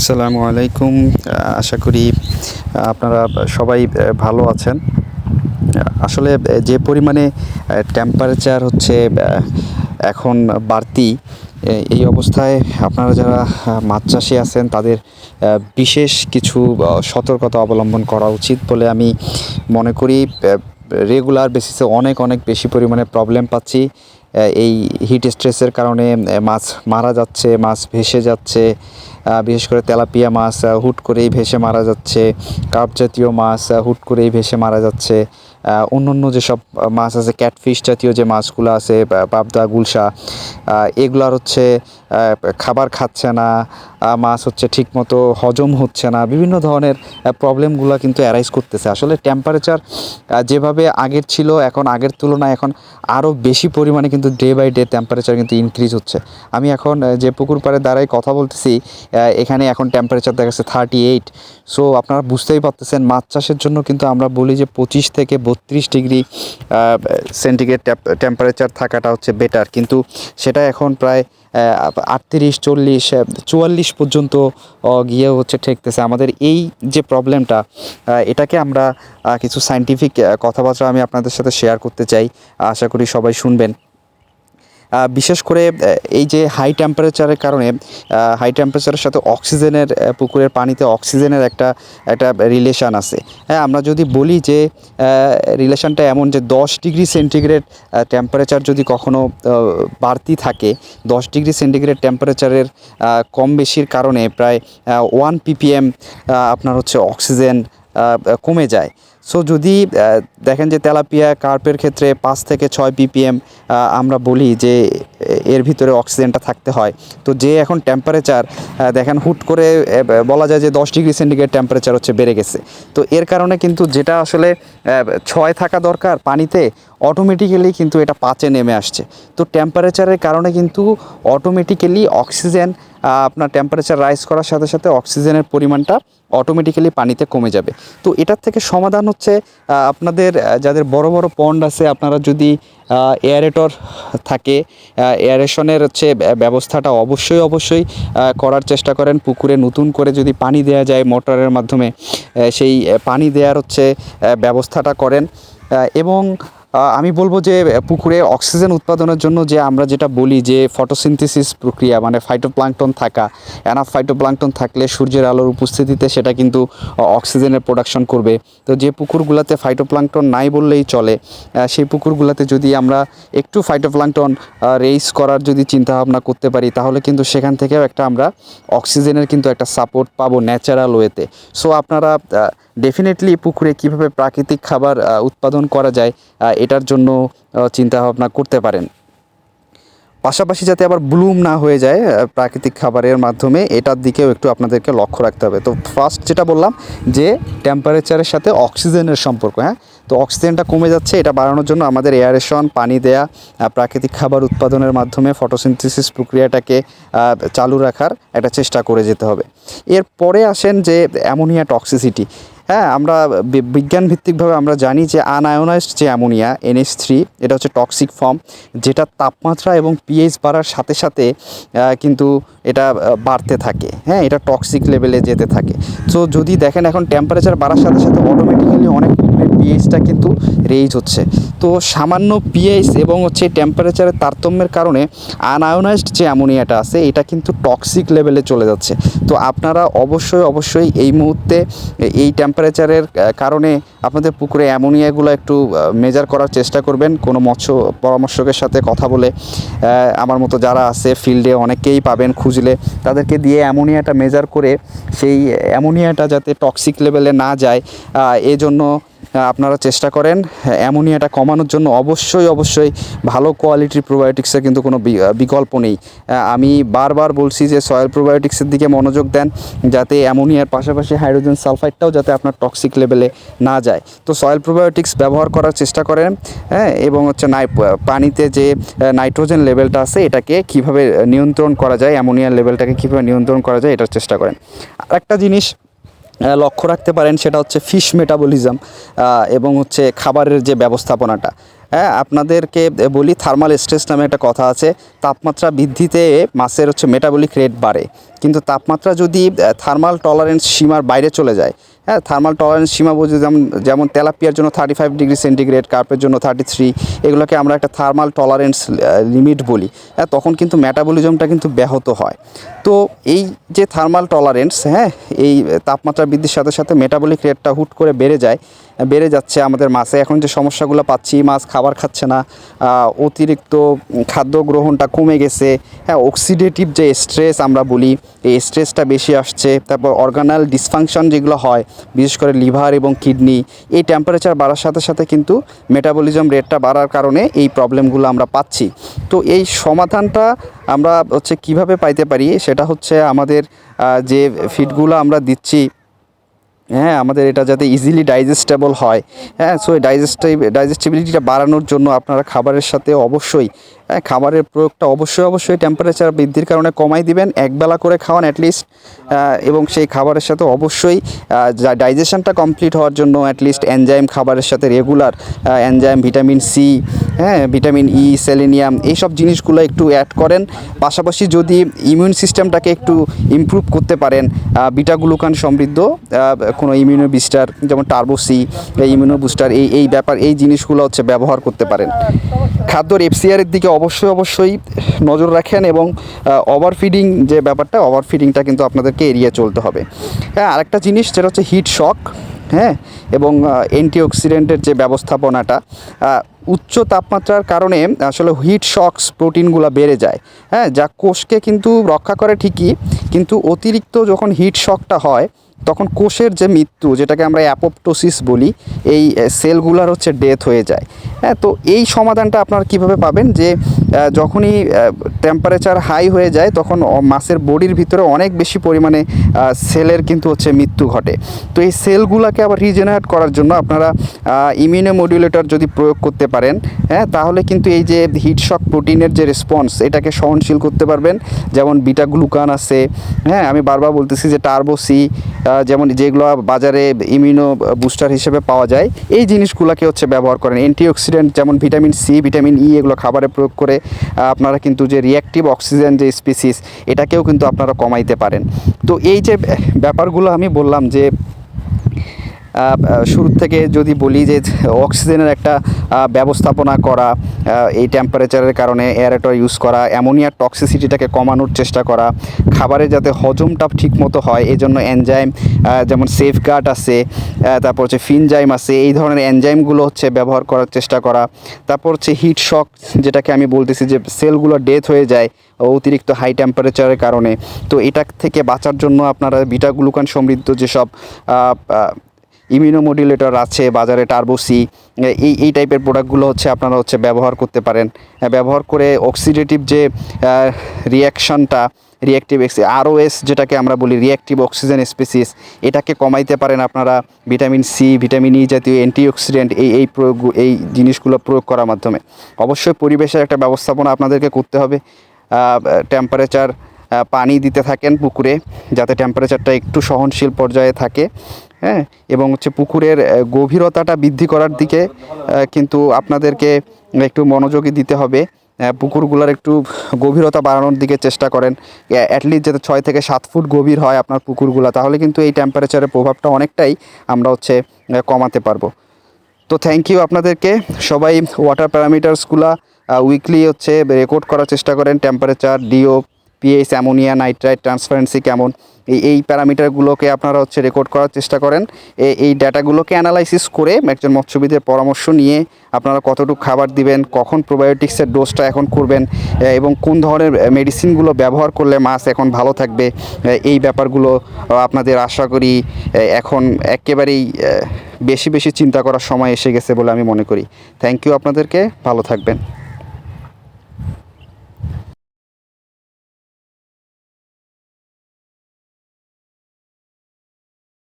আসসালামু আলাইকুম। আশা করি আপনারা সবাই ভালো আছেন। আসলে যে পরিমাণে টেম্পারেচার হচ্ছে এখন বাড়তি এই অবস্থায় আপনারা যারা মাছ চাষি আছেন, তাদের বিশেষ কিছু সতর্কতা অবলম্বন করা উচিত বলে আমি মনে করি। রেগুলার বেসিসে অনেক অনেক বেশি পরিমাণে প্রবলেম পাচ্ছি। এই হিট স্ট্রেসের কারণে মাছ মারা যাচ্ছে, মাছ ভেসে যাচ্ছে। বিশেষ করে তেলাপিয়া মাছ হুট করেই ভেসে মারা যাচ্ছে। কাপ জাতীয় মাছ হুট করেই ভেসে মারা যাচ্ছে। অন্য অন্য যেসব মাছ আছে ক্যাটফিশ জাতীয় যে মাছগুলো আছে পাবদা, গুলশা এগুলার হচ্ছে খাবার খাচ্ছে না মাছ হচ্ছে ঠিকমতো হজম হচ্ছে না, বিভিন্ন ধরনের প্রবলেমগুলো কিন্তু অ্যারাইজ করতেছে। আসলে টেম্পারেচার যেভাবে আগের ছিল, এখন আগের তুলনায় এখন আরও বেশি পরিমাণে কিন্তু ডে বাই ডে টেম্পারেচার কিন্তু ইনক্রিজ হচ্ছে। আমি এখন যে পুকুর পাড়ে দ্বারাই কথা বলতেছি এখানে এখন টেম্পারেচার দেখা যাচ্ছে থার্টি এইট সো আপনারা বুঝতেই পারতেছেন, মাছ চাষের জন্য কিন্তু আমরা বলি যে পঁচিশ থেকে বত্রিশ ডিগ্রি সেন্টিগ্রেড টেম্পারেচার থাকাটা হচ্ছে বেটার কিন্তু সেটা এখন প্রায় আটত্রিশ, চল্লিশ চুয়াল্লিশ পর্যন্ত গিয়ে হচ্ছে ঠেকতেছে। আমাদের এই যে প্রবলেমটা এটাকে আমরা কিছু সাইন্টিফিক কথাবার্তা আমি আপনাদের সাথে শেয়ার করতে চাই। আশা করি সবাই শুনবেন। বিশেষ করে এই যে হাই টেম্পারেচারের কারণে হাই টেম্পারেচারের সাথে অক্সিজেনের পুকুরের পানিতে অক্সিজেনের একটা একটা রিলেশান আছে। হ্যাঁ আমরা যদি বলি যে রিলেশানটা এমন যে দশ ডিগ্রি সেন্টিগ্রেড টেম্পারেচার যদি কখনো বাড়তি থাকে, দশ ডিগ্রি সেন্টিগ্রেড টেম্পারেচারের কম বেশির কারণে প্রায় ওয়ান পিপিএম আপনার হচ্ছে অক্সিজেন কমে যায়। সো যদি দেখেন যে তেলাপিয়া কার্পের ক্ষেত্রে পাঁচ থেকে ছয় পিপিএম আমরা বলি যে এর ভিতরে অক্সিজেনটা থাকতে হয়। তো যে এখন টেম্পারেচার দেখেন হুট করে বলা যায় যে দশ ডিগ্রি সেন্টিগ্রেড টেম্পারেচার হচ্ছে বেড়ে গেছে। তো এর কারণে কিন্তু যেটা আসলে ছয় থাকা দরকার পানিতে অটোমেটিক্যালি কিন্তু এটা পাঁচে নেমে আসছে। তো টেম্পারেচারের কারণে কিন্তু অটোমেটিক্যালি অক্সিজেন আপনার টেম্পারেচার রাইজ করার সাথে সাথে অক্সিজেনের পরিমাণটা অটোমেটিক্যালি পানিতে কমে যাবে। তো এটার থেকে সমাধান হচ্ছে আপনাদের যাদের বড় বড় পন্ড আছে, আপনারা যদি এয়ারেটর থাকে এয়ারেশনের হচ্ছে ব্যবস্থাটা অবশ্যই অবশ্যই করার চেষ্টা করেন। পুকুরে নতুন করে যদি পানি দেওয়া যায় মোটরের মাধ্যমে সেই পানি দেওয়ার হচ্ছে ব্যবস্থাটা করেন। এবং আমি বলব যে পুকুরে অক্সিজেন উৎপাদনের জন্য যে আমরা যেটা বলি যে, ফটোসিনথেসিস প্রক্রিয়া মানে ফাইটোপ্লাঙ্কটন থাকা অ্যানাফ ফাইটোপ্লাঙ্কটন থাকলে সূর্যের আলোর উপস্থিতিতে সেটা কিন্তু অক্সিজেনের প্রোডাকশন করবে। তো যে পুকুরগুলোতে ফাইটোপ্লাঙ্কটন নাই বললেই চলে সেই পুকুরগুলোতে যদি আমরা একটু ফাইটোপ্লাঙ্কটন রেইস করার যদি চিন্তাভাবনা করতে পারি, তাহলে কিন্তু সেখান থেকেও একটা আমরা অক্সিজেনের কিন্তু একটা সাপোর্ট পাবো ন্যাচারাল ওয়েতে সো আপনারা ডেফিনেটলি পুকুরে কীভাবে প্রাকৃতিক খাবার উৎপাদন করা যায় এটার জন্য চিন্তাভাবনা করতে পারেন। পাশাপাশি যাতে আবার ব্লুম না হয়ে যায় প্রাকৃতিক খাবারের মাধ্যমে, এটার দিকেও একটু আপনাদেরকে লক্ষ্য রাখতে হবে। তো ফার্স্ট যেটা বললাম, যে টেম্পারেচারের সাথে অক্সিজেনের সম্পর্ক হ্যাঁ? তো অক্সিজেনটা কমে যাচ্ছে, এটা বাড়ানোর জন্য আমাদের এয়ারেশন পানি দেয়া প্রাকৃতিক খাবার উৎপাদনের মাধ্যমে ফটোসিনথেসিস প্রক্রিয়াটাকে চালু রাখার একটা চেষ্টা করে যেতে হবে। এরপরে আসেন যে অ্যামোনিয়া টক্সিসিটি হ্যাঁ আমরা বিজ্ঞান ভিত্তিকভাবে আমরা জানি যে আনআয়োনাইজড যে অ্যামোনিয়া এনএস থ্রি, এটা হচ্ছে টক্সিক ফর্ম, যেটা তাপমাত্রা এবং পিএইচ বাড়ার সাথে সাথে কিন্তু এটা বাড়তে থাকে। হ্যাঁ এটা টক্সিক লেভেলে যেতে থাকে। তো যদি দেখেন এখন টেম্পারেচার বাড়ার সাথে সাথে অটোমেটিক্যালি অনেক পিএইচটা কিন্তু রেইজ হচ্ছে। তো সামান্য পিএইচ এবং হচ্ছে টেম্পারেচারের তারতম্যের কারণে আনআয়োনাইজড যে অ্যামোনিয়াটা আছে, এটা কিন্তু টক্সিক লেভেলে চলে যাচ্ছে। তো আপনারা অবশ্যই অবশ্যই এই মুহূর্তে, এই টেম্পারেচারের কারণে আপনাদের পুকুরে অ্যামোনিয়াগুলো একটু মেজার করার চেষ্টা করবেন। কোনো মৎস্য পরামর্শকের সাথে কথা বলে আমার মতো যারা আছে ফিল্ডে অনেকেই পাবেন খুঁজলে, তাদেরকে দিয়ে অ্যামোনিয়াটা মেজার করে সেই অ্যামোনিয়াটা যাতে টক্সিক লেভেলে না যায় এজন্য আপনারা চেষ্টা করেন। অ্যামোনিয়াটা কমানোর জন্য অবশ্যই অবশ্যই ভালো কোয়ালিটির প্রোবায়োটিক্সের কিন্তু কোনো বিকল্প নেই। আমি বারবার বলছি যে সয়েল প্রোবায়োটিক্সের দিকে মনোযোগ দেন, যাতে অ্যামোনিয়ার পাশাপাশি হাইড্রোজেন সালফাইডটাও যাতে আপনার টক্সিক লেভেলে না যায়। তো সয়েল প্রোবায়োটিক্স ব্যবহার করার চেষ্টা করেন হ্যাঁ এবং হচ্ছে নাই পানিতে যে নাইট্রোজেন লেভেলটা আছে, এটাকে কীভাবে নিয়ন্ত্রণ করা যায়, অ্যামোনিয়ার লেভেলটাকে কীভাবে নিয়ন্ত্রণ করা যায়, এটার চেষ্টা করেন। আর একটা জিনিস লক্ষ্য রাখতে পারেন, সেটা হচ্ছে ফিশ মেটাবলিজম এবং হচ্ছে খাবারের যে ব্যবস্থাপনাটা। হ্যাঁ আপনাদেরকে বলি থার্মাল স্ট্রেস নামে একটা কথা আছে, তাপমাত্রা বৃদ্ধিতে মাছের হচ্ছে মেটাবলিক রেট বাড়ে। কিন্তু তাপমাত্রা যদি থার্মাল টলারেন্স সীমার বাইরে চলে যায় হ্যাঁ থার্মাল টলারেন্স সীমা বুঝে যেমন যেমন তেলাপিয়ার জন্য থার্টি ফাইভ ডিগ্রি সেন্টিগ্রেড কার্পের জন্য থার্টি থ্রি এগুলোকে আমরা একটা থার্মাল টলারেন্স লিমিট বলি। হ্যাঁ তখন কিন্তু ম্যাটাবলিজমটা কিন্তু ব্যাহত হয়। তো এই যে থার্মাল টলারেন্স হ্যাঁ এই তাপমাত্রা বৃদ্ধির সাথে সাথে মেটাবলিক রেটটা হুট করে বেড়ে যায় বেড়ে যাচ্ছে আমাদের মাছে। এখন যে সমস্যাগুলো পাচ্ছি, মাছ খাবার খাচ্ছে না অতিরিক্ত খাদ্য গ্রহণটা কমে গেছে। হ্যাঁ অক্সিডেটিভ যে স্ট্রেস আমরা বলি, এই স্ট্রেসটা বেশি আসছে। তারপর অর্গানাল ডিসফাংশন যেগুলো হয়, বিশেষ করে লিভার এবং কিডনি, এই টেম্পারেচার বাড়ার সাথে সাথে কিন্তু মেটাবলিজম রেটটা বাড়ার কারণে এই প্রবলেমগুলো আমরা পাচ্ছি। তো এই সমাধানটা আমরা হচ্ছে কীভাবে পাইতে পারি, সেটা হচ্ছে আমাদের যে ফিডগুলো আমরা দিচ্ছি হ্যাঁ আমাদের এটা যাতে ইজিলি ডাইজেস্টেবল হয়। হ্যাঁ সো ডাইজেস্টিভ ডাইজেস্টিবিলিটিটা বাড়ানোর জন্য আপনারা খাবারের সাথে অবশ্যই হ্যাঁ খাবারের প্রয়োগটা অবশ্যই অবশ্যই টেম্পারেচার বৃদ্ধির কারণে কমাই দিবেন, একবেলা করে খাওয়ান অ্যাটলিস্ট এবং সেই খাবারের সাথে অবশ্যই ডাইজেশনটা কমপ্লিট হওয়ার জন্য অ্যাটলিস্ট এনজাইম খাবারের সাথে রেগুলার এনজাইম ভিটামিন সি হ্যাঁ ভিটামিন ই সেলেনিয়াম এইসব জিনিসগুলো একটু অ্যাড করেন। পাশাপাশি যদি ইমিউন সিস্টেমটাকে একটু ইমপ্রুভ করতে পারেন বিটা গ্লুকান সমৃদ্ধ কোনো ইমিউনো বুস্টার যেমন টার্বোসি ইমিউনো বুস্টার এই এই ব্যাপার, এই জিনিসগুলো হচ্ছে ব্যবহার করতে পারেন। খাদ্যর এফসিআরের দিকে অবশ্যই অবশ্যই নজর রাখেন এবং ওভারফিডিং যে ব্যাপারটা ওভারফিডিংটা কিন্তু আপনাদেরকে এড়িয়ে চলতে হবে। হ্যাঁ আরেকটা জিনিস যেটা হচ্ছে হিট শক হ্যাঁ এবং অ্যান্টিঅক্সিডেন্টের যে ব্যবস্থাপনাটা উচ্চ তাপমাত্রার কারণে আসলে হিট শক্স প্রোটিনগুলো বেড়ে যায়। হ্যাঁ যা কোষকে কিন্তু রক্ষা করে ঠিকই, কিন্তু অতিরিক্ত যখন হিট শকটা হয় তখন কোষের যে মৃত্যু, যেটাকে আমরা অ্যাপোপটোসিস বলি, এই সেলগুলার হচ্ছে ডেথ হয়ে যায়। হ্যাঁ তো এই সমাধানটা আপনারা কীভাবে পাবেন? যে যখনই টেম্পারেচার হাই হয়ে যায়, তখন মাছের বডির ভিতরে অনেক বেশি পরিমাণে সেলের কিন্তু হচ্ছে মৃত্যু ঘটে। তো এই সেলগুলোকে আবার রিজেনারেট করার জন্য আপনারা ইমিউনো মডিউলেটর যদি প্রয়োগ করতে পারেন হ্যাঁ তাহলে কিন্তু এই যে হিটশক প্রোটিনের যে রেসপন্স এটাকে সহনশীল করতে পারবেন। যেমন বিটা গ্লুকান আছে হ্যাঁ আমি বারবার বলতেছি যে টার্বোসি যেমন যেগুলো বাজারে ইমিউনো বুস্টার হিসেবে পাওয়া যায়, এই জিনিসগুলোকে হচ্ছে ব্যবহার করেন। অ্যান্টিঅক্সিডেন্ট যেমন ভিটামিন সি ভিটামিন ই এগুলো খাবারে প্রয়োগ করে আপনারা কিন্তু যে রিয়াক্টিভ অক্সিজেন যে স্পিসিস এটাকেও কিন্তু আপনারা কমাইতে পারেন। তো এই যে ব্যাপারগুলো আমি বললাম যে আহ, আহ, শুরু থেকে যদি বলি যে অক্সিজেনের একটা ব্যবস্থাপনা করা এই টেম্পারেচারের কারণে এয়ারেটর ইউজ করা অ্যামোনিয়ার টক্সিসিটিটাকে কমানোর চেষ্টা করা খাবারে যাতে হজমটা ঠিক মতো হয় এই জন্য এনজাইম যেমন সেফগার্ড আছে তারপর হচ্ছে ফিনজাইম আছে এই ধরনের এনজাইমগুলো হচ্ছে ব্যবহার করার চেষ্টা করা তারপর হচ্ছে হিট শক যেটাকে আমি বলতেছি যে সেলগুলো ডেথ হয়ে যায় অতিরিক্ত হাই টেম্পারেচারের কারণে। তো এটা থেকে বাঁচার জন্য আপনারা বিটা গ্লুকান সমৃদ্ধ যেসব ইমিউনোমোডুলেটর আছে, বাজারে টার্বোসি এই এই টাইপের প্রোডাক্টগুলো হচ্ছে আপনারা হচ্ছে ব্যবহার করতে পারেন। ব্যবহার করে অক্সিডেটিভ যে রিয়াকশনটা রিয়াক্টিভ এক্স আরওএস যেটাকে আমরা বলি রিয়াক্টিভ অক্সিজেন স্পেসিস এটাকে কমাইতে পারেন আপনারা ভিটামিন সি ভিটামিন ই জাতীয় অ্যান্টিঅক্সিডেন্ট এই এই প্রয়োগ এই জিনিসগুলো প্রয়োগ করার মাধ্যমে। অবশ্যই পরিবেশের একটা ব্যবস্থাপনা আপনাদেরকে করতে হবে। টেম্পারেচার পানি দিতে থাকেন পুকুরে, যাতে টেম্পারেচারটা একটু সহনশীল পর্যায়ে থাকে। হ্যাঁ এবং হচ্ছে পুকুরের গভীরতাটা বৃদ্ধি করার দিকে কিন্তু আপনাদেরকে একটু মনোযোগী দিতে হবে। পুকুরগুলোর একটু গভীরতা বাড়ানোর দিকে চেষ্টা করেন। অ্যাটলিস্ট যাতে ছয় থেকে সাত ফুট গভীর হয় আপনার পুকুরগুলো, তাহলে কিন্তু এই টেম্পারেচারের প্রভাবটা অনেকটাই আমরা হচ্ছে কমাতে পারব। তো থ্যাংক ইউ আপনাদেরকে। সবাই ওয়াটার প্যারামিটার্সগুলো উইকলি হচ্ছে রেকর্ড করার চেষ্টা করেন। Temperature D O P H ammonia nitrite transparency কেমন? এই এই প্যারামিটারগুলোকে আপনারা হচ্ছে রেকর্ড করার চেষ্টা করেন। এই ডাটাগুলোকে অ্যানালাইসিস করে একজন মৎস্যবিদের পরামর্শ নিয়ে আপনারা কতটুকু খাবার দিবেন, কখন প্রোবায়োটিক্সের ডোজটা এখন করবেন এবং কোন ধরনের মেডিসিনগুলো ব্যবহার করলে মাছ এখন ভালো থাকবে এই ব্যাপারগুলো আপনাদের আশা করি এখন একেবারেই বেশি বেশি চিন্তা করার সময় এসে গেছে বলে আমি মনে করি। থ্যাংক ইউ আপনাদেরকে, ভালো থাকবেন।